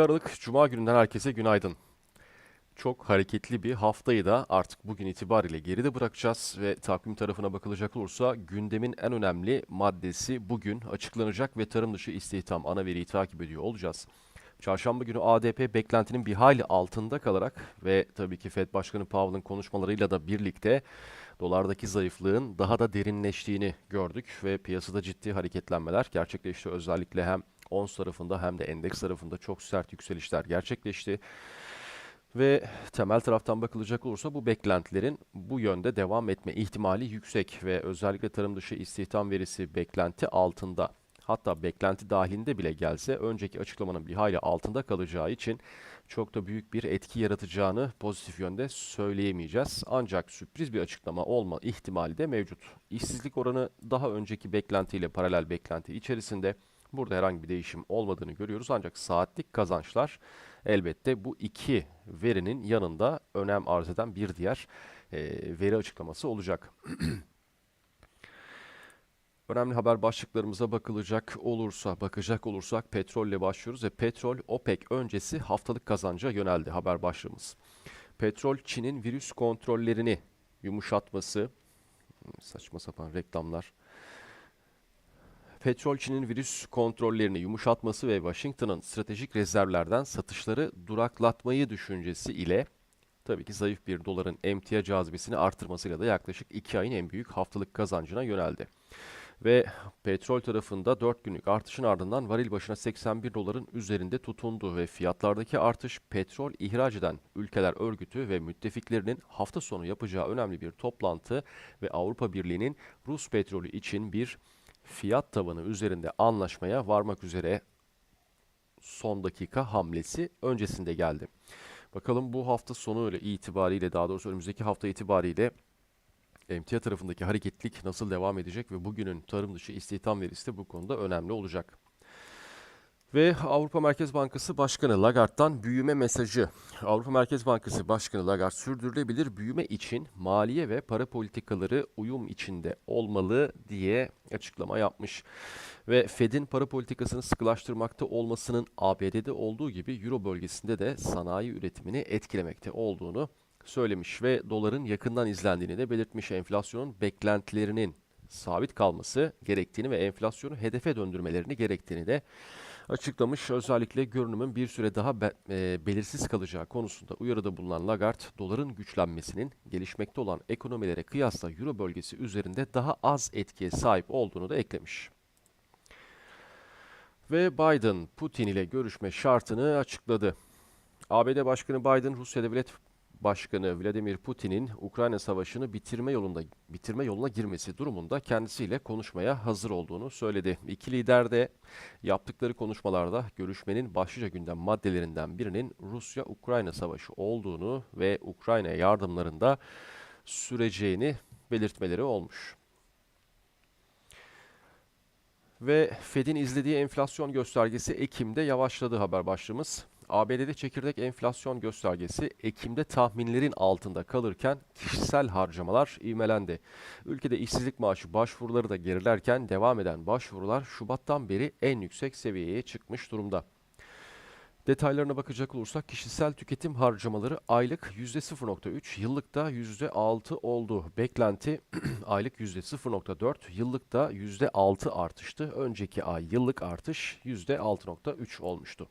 2 Aralık Cuma gününden herkese günaydın. Çok hareketli bir haftayı da artık bugün itibariyle geride bırakacağız ve takvim tarafına bakılacak olursa gündemin en önemli maddesi bugün açıklanacak ve tarım dışı istihdam ana veriyi takip ediyor olacağız. Çarşamba günü ADP beklentinin bir hayli altında kalarak ve tabii ki Fed Başkanı Powell'ın konuşmalarıyla da birlikte dolardaki zayıflığın daha da derinleştiğini gördük ve piyasada ciddi hareketlenmeler gerçekleşti. Özellikle hem ons tarafında hem de endeks tarafında çok sert yükselişler gerçekleşti. Ve temel taraftan bakılacak olursa bu beklentilerin bu yönde devam etme ihtimali yüksek ve özellikle tarım dışı istihdam verisi beklenti altında. Hatta beklenti dahilinde bile gelse önceki açıklamanın bir hayli altında kalacağı için çok da büyük bir etki yaratacağını pozitif yönde söyleyemeyeceğiz. Ancak sürpriz bir açıklama olma ihtimali de mevcut. İşsizlik oranı daha önceki beklentiyle paralel beklenti içerisinde. Burada herhangi bir değişim olmadığını görüyoruz ancak saatlik kazançlar elbette bu iki verinin yanında önem arz eden bir diğer e, veri açıklaması olacak. Önemli haber başlıklarımıza bakılacak olursa, bakacak olursak petrolle başlıyoruz ve petrol OPEC öncesi haftalık kazanca yöneldi haber başlığımız. Petrol Çin'in virüs kontrollerini yumuşatması, saçma sapan reklamlar. Petrol Çin'in virüs kontrollerini yumuşatması ve Washington'ın stratejik rezervlerden satışları duraklatmayı düşüncesi ile tabii ki zayıf bir doların emtia cazibesini artırmasıyla da yaklaşık 2 ayın en büyük haftalık kazancına yöneldi. Ve petrol tarafında 4 günlük artışın ardından varil başına 81 doların üzerinde tutundu ve fiyatlardaki artış petrol ihraç eden ülkeler örgütü ve müttefiklerinin hafta sonu yapacağı önemli bir toplantı ve Avrupa Birliği'nin Rus petrolü için bir fiyat tavanı üzerinde anlaşmaya varmak üzere son dakika hamlesi öncesinde geldi. Bakalım bu hafta sonu öyle itibariyle daha doğrusu önümüzdeki hafta itibariyle emtia tarafındaki hareketlilik nasıl devam edecek ve bugünün tarım dışı istihdam verisi de bu konuda önemli olacak. Ve Avrupa Merkez Bankası Başkanı Lagarde'dan büyüme mesajı. Avrupa Merkez Bankası Başkanı Lagarde sürdürülebilir büyüme için maliye ve para politikaları uyum içinde olmalı diye açıklama yapmış. Ve Fed'in para politikasını sıkılaştırmakta olmasının ABD'de olduğu gibi Euro bölgesinde de sanayi üretimini etkilemekte olduğunu söylemiş ve doların yakından izlendiğini de belirtmiş. Enflasyonun beklentilerinin sabit kalması gerektiğini ve enflasyonu hedefe döndürmelerini gerektiğini de açıklamış. Özellikle görünümün bir süre daha be, e, belirsiz kalacağı konusunda uyarıda bulunan Lagarde, doların güçlenmesinin gelişmekte olan ekonomilere kıyasla Euro bölgesi üzerinde daha az etkiye sahip olduğunu da eklemiş. Ve Biden, Putin ile görüşme şartını açıkladı. ABD Başkanı Biden, Rusya Devlet Başkanı Vladimir Putin'in Ukrayna Savaşı'nı bitirme yolunda bitirme yoluna girmesi durumunda kendisiyle konuşmaya hazır olduğunu söyledi. İki lider de yaptıkları konuşmalarda görüşmenin başlıca gündem maddelerinden birinin Rusya-Ukrayna Savaşı olduğunu ve Ukrayna'ya yardımlarında süreceğini belirtmeleri olmuş. Ve Fed'in izlediği enflasyon göstergesi Ekim'de yavaşladı haber başlığımız. ABD'de çekirdek enflasyon göstergesi Ekim'de tahminlerin altında kalırken kişisel harcamalar ivmelendi. Ülkede işsizlik maaşı başvuruları da gerilerken devam eden başvurular Şubat'tan beri en yüksek seviyeye çıkmış durumda. Detaylarına bakacak olursak kişisel tüketim harcamaları aylık %0.3, yıllıkta %6 oldu. Beklenti aylık %0.4, yıllıkta %6 artıştı. Önceki ay yıllık artış %6.3 olmuştu.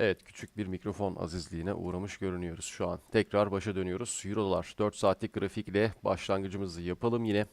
Evet, küçük bir mikrofon azizliğine uğramış görünüyoruz şu an. Tekrar başa dönüyoruz. Euro dolar 4 saatlik grafik ile başlangıcımızı yapalım yine.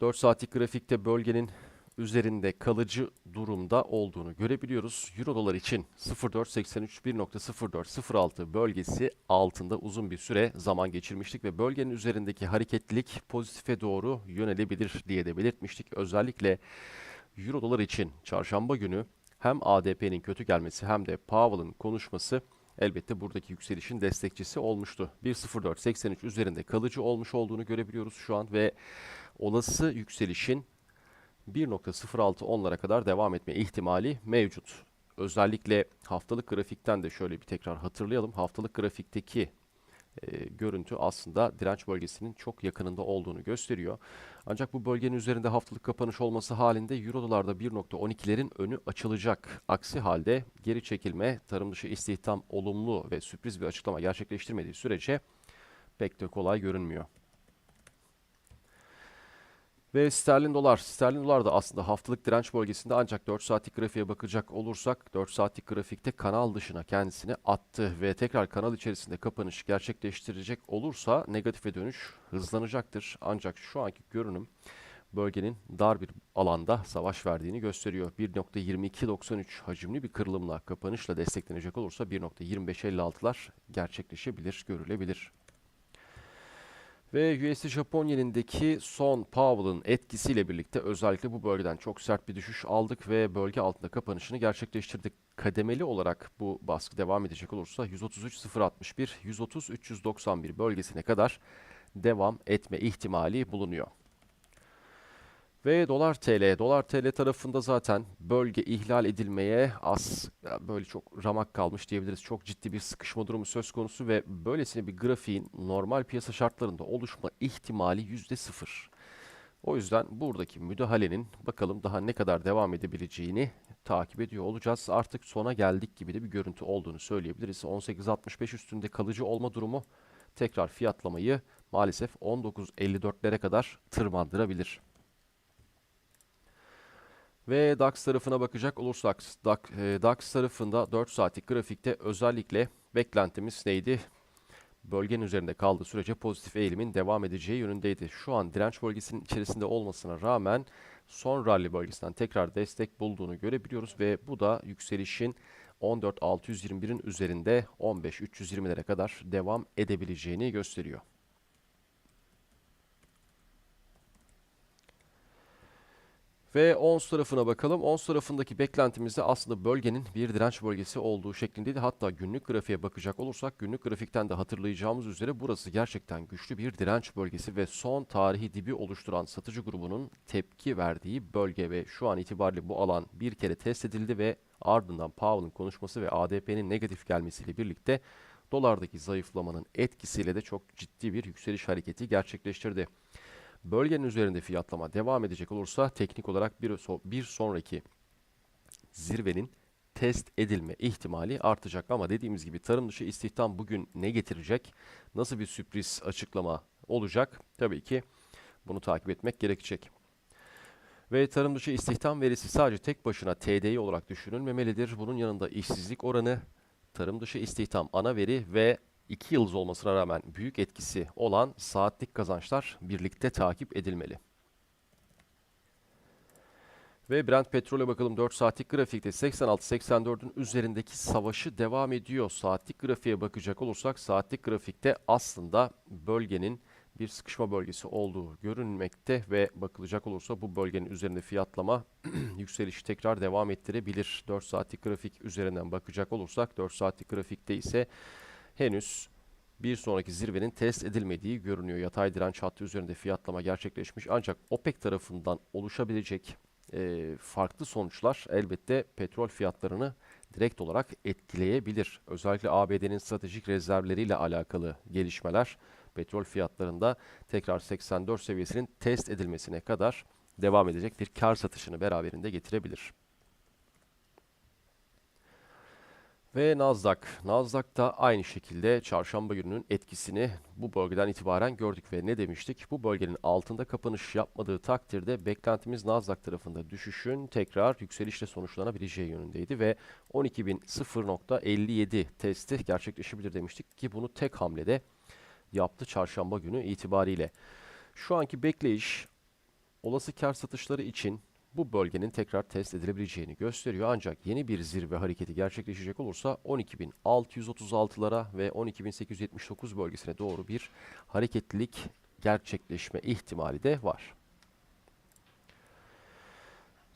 4 saatlik grafikte bölgenin üzerinde kalıcı durumda olduğunu görebiliyoruz. Euro dolar için 0.483 1.0406 bölgesi altında uzun bir süre zaman geçirmiştik ve bölgenin üzerindeki hareketlilik pozitife doğru yönelebilir diye de belirtmiştik. Özellikle Euro dolar için çarşamba günü hem ADP'nin kötü gelmesi hem de Powell'ın konuşması elbette buradaki yükselişin destekçisi olmuştu. 1.0483 üzerinde kalıcı olmuş olduğunu görebiliyoruz şu an ve olası yükselişin 1.06 onlara kadar devam etme ihtimali mevcut. Özellikle haftalık grafikten de şöyle bir tekrar hatırlayalım. Haftalık grafikteki e, görüntü aslında direnç bölgesinin çok yakınında olduğunu gösteriyor. Ancak bu bölgenin üzerinde haftalık kapanış olması halinde Euro dolarda 1.12'lerin önü açılacak. Aksi halde geri çekilme, tarım dışı istihdam olumlu ve sürpriz bir açıklama gerçekleştirmediği sürece pek de kolay görünmüyor. Ve sterlin dolar. Sterlin dolar da aslında haftalık direnç bölgesinde ancak 4 saatlik grafiğe bakacak olursak 4 saatlik grafikte kanal dışına kendisini attı ve tekrar kanal içerisinde kapanış gerçekleştirecek olursa negatife dönüş hızlanacaktır. Ancak şu anki görünüm bölgenin dar bir alanda savaş verdiğini gösteriyor. 1.2293 hacimli bir kırılımla kapanışla desteklenecek olursa 1.2556'lar gerçekleşebilir, görülebilir. Ve USD Japon yenindeki son Powell'ın etkisiyle birlikte özellikle bu bölgeden çok sert bir düşüş aldık ve bölge altında kapanışını gerçekleştirdik. Kademeli olarak bu baskı devam edecek olursa 133.061, 130.391 bölgesine kadar devam etme ihtimali bulunuyor. Ve dolar TL, dolar TL tarafında zaten bölge ihlal edilmeye az böyle çok ramak kalmış diyebiliriz. Çok ciddi bir sıkışma durumu söz konusu ve böylesine bir grafiğin normal piyasa şartlarında oluşma ihtimali yüzde sıfır. O yüzden buradaki müdahalenin bakalım daha ne kadar devam edebileceğini takip ediyor olacağız. Artık sona geldik gibi de bir görüntü olduğunu söyleyebiliriz. 18.65 üstünde kalıcı olma durumu tekrar fiyatlamayı maalesef 19.54'lere kadar tırmandırabilir. Ve DAX tarafına bakacak olursak DAX, e, DAX tarafında 4 saatlik grafikte özellikle beklentimiz neydi? Bölgenin üzerinde kaldığı sürece pozitif eğilimin devam edeceği yönündeydi. Şu an direnç bölgesinin içerisinde olmasına rağmen son rally bölgesinden tekrar destek bulduğunu görebiliyoruz ve bu da yükselişin 14.621'in üzerinde 15.320'lere kadar devam edebileceğini gösteriyor. Ve ons tarafına bakalım. Ons tarafındaki beklentimizde aslında bölgenin bir direnç bölgesi olduğu şeklindeydi. Hatta günlük grafiğe bakacak olursak günlük grafikten de hatırlayacağımız üzere burası gerçekten güçlü bir direnç bölgesi ve son tarihi dibi oluşturan satıcı grubunun tepki verdiği bölge ve şu an itibariyle bu alan bir kere test edildi ve ardından Powell'ın konuşması ve ADP'nin negatif gelmesiyle birlikte dolardaki zayıflamanın etkisiyle de çok ciddi bir yükseliş hareketi gerçekleştirdi. Bölgenin üzerinde fiyatlama devam edecek olursa teknik olarak bir, bir sonraki zirvenin test edilme ihtimali artacak. Ama dediğimiz gibi tarım dışı istihdam bugün ne getirecek? Nasıl bir sürpriz açıklama olacak? Tabii ki bunu takip etmek gerekecek. Ve tarım dışı istihdam verisi sadece tek başına TDI olarak düşünülmemelidir. Bunun yanında işsizlik oranı, tarım dışı istihdam ana veri ve 2 yıldız olmasına rağmen büyük etkisi olan saatlik kazançlar birlikte takip edilmeli. Ve Brent petrole bakalım 4 saatlik grafikte 86-84'ün üzerindeki savaşı devam ediyor. Saatlik grafiğe bakacak olursak saatlik grafikte aslında bölgenin bir sıkışma bölgesi olduğu görünmekte ve bakılacak olursa bu bölgenin üzerinde fiyatlama yükselişi tekrar devam ettirebilir. 4 saatlik grafik üzerinden bakacak olursak 4 saatlik grafikte ise henüz bir sonraki zirvenin test edilmediği görünüyor. Yatay direnç hattı üzerinde fiyatlama gerçekleşmiş ancak OPEC tarafından oluşabilecek e, farklı sonuçlar elbette petrol fiyatlarını direkt olarak etkileyebilir. Özellikle ABD'nin stratejik rezervleriyle alakalı gelişmeler petrol fiyatlarında tekrar 84 seviyesinin test edilmesine kadar devam edecek bir kar satışını beraberinde getirebilir. Ve Nasdaq. Nasdaq da aynı şekilde çarşamba gününün etkisini bu bölgeden itibaren gördük ve ne demiştik? Bu bölgenin altında kapanış yapmadığı takdirde beklentimiz Nasdaq tarafında düşüşün tekrar yükselişle sonuçlanabileceği yönündeydi ve 12.000.57 testi gerçekleşebilir demiştik ki bunu tek hamlede yaptı çarşamba günü itibariyle. Şu anki bekleyiş olası kar satışları için bu bölgenin tekrar test edilebileceğini gösteriyor. Ancak yeni bir zirve hareketi gerçekleşecek olursa 12.636'lara ve 12.879 bölgesine doğru bir hareketlilik gerçekleşme ihtimali de var.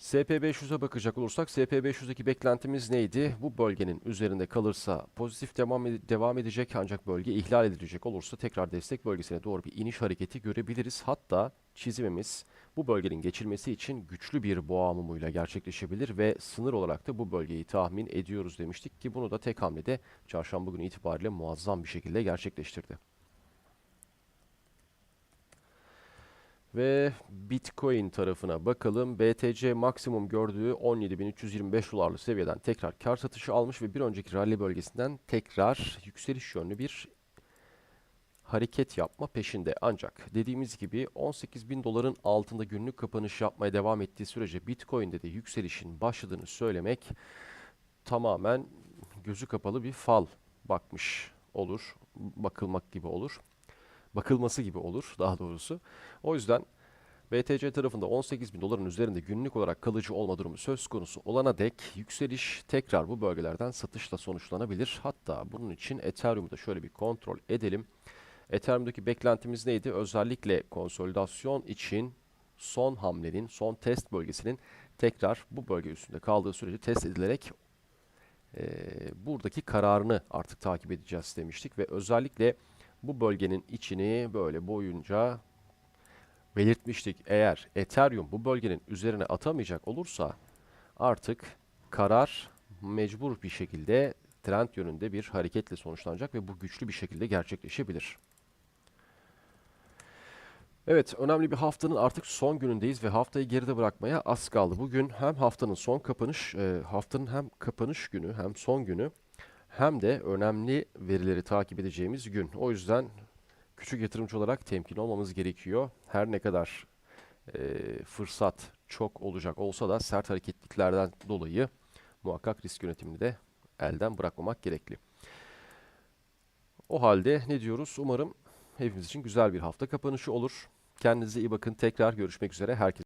SP500'e bakacak olursak SP500'deki beklentimiz neydi? Bu bölgenin üzerinde kalırsa pozitif devam, ede- devam edecek ancak bölge ihlal edilecek olursa tekrar destek bölgesine doğru bir iniş hareketi görebiliriz. Hatta çizimimiz bu bölgenin geçilmesi için güçlü bir boğa mumuyla gerçekleşebilir ve sınır olarak da bu bölgeyi tahmin ediyoruz demiştik ki bunu da tek hamlede çarşamba günü itibariyle muazzam bir şekilde gerçekleştirdi. Ve Bitcoin tarafına bakalım. BTC maksimum gördüğü 17.325 dolarlı seviyeden tekrar kar satışı almış ve bir önceki rally bölgesinden tekrar yükseliş yönlü bir hareket yapma peşinde. Ancak dediğimiz gibi 18.000 doların altında günlük kapanış yapmaya devam ettiği sürece Bitcoin'de de yükselişin başladığını söylemek tamamen gözü kapalı bir fal bakmış olur. Bakılmak gibi olur. Bakılması gibi olur daha doğrusu. O yüzden BTC tarafında 18 bin doların üzerinde günlük olarak kalıcı olma durumu söz konusu olana dek yükseliş tekrar bu bölgelerden satışla sonuçlanabilir. Hatta bunun için Ethereum'u da şöyle bir kontrol edelim. Ethereum'daki beklentimiz neydi? Özellikle konsolidasyon için son hamlenin, son test bölgesinin tekrar bu bölge üstünde kaldığı sürece test edilerek eee, buradaki kararını artık takip edeceğiz demiştik ve özellikle bu bölgenin içini böyle boyunca belirtmiştik. Eğer Ethereum bu bölgenin üzerine atamayacak olursa artık karar mecbur bir şekilde trend yönünde bir hareketle sonuçlanacak ve bu güçlü bir şekilde gerçekleşebilir. Evet, önemli bir haftanın artık son günündeyiz ve haftayı geride bırakmaya az kaldı. Bugün hem haftanın son kapanış, e, haftanın hem kapanış günü hem son günü hem de önemli verileri takip edeceğimiz gün. O yüzden küçük yatırımcı olarak temkinli olmamız gerekiyor. Her ne kadar e, fırsat çok olacak olsa da sert hareketliliklerden dolayı muhakkak risk yönetimini de elden bırakmamak gerekli. O halde ne diyoruz? Umarım hepimiz için güzel bir hafta kapanışı olur. Kendinize iyi bakın. Tekrar görüşmek üzere. Herkese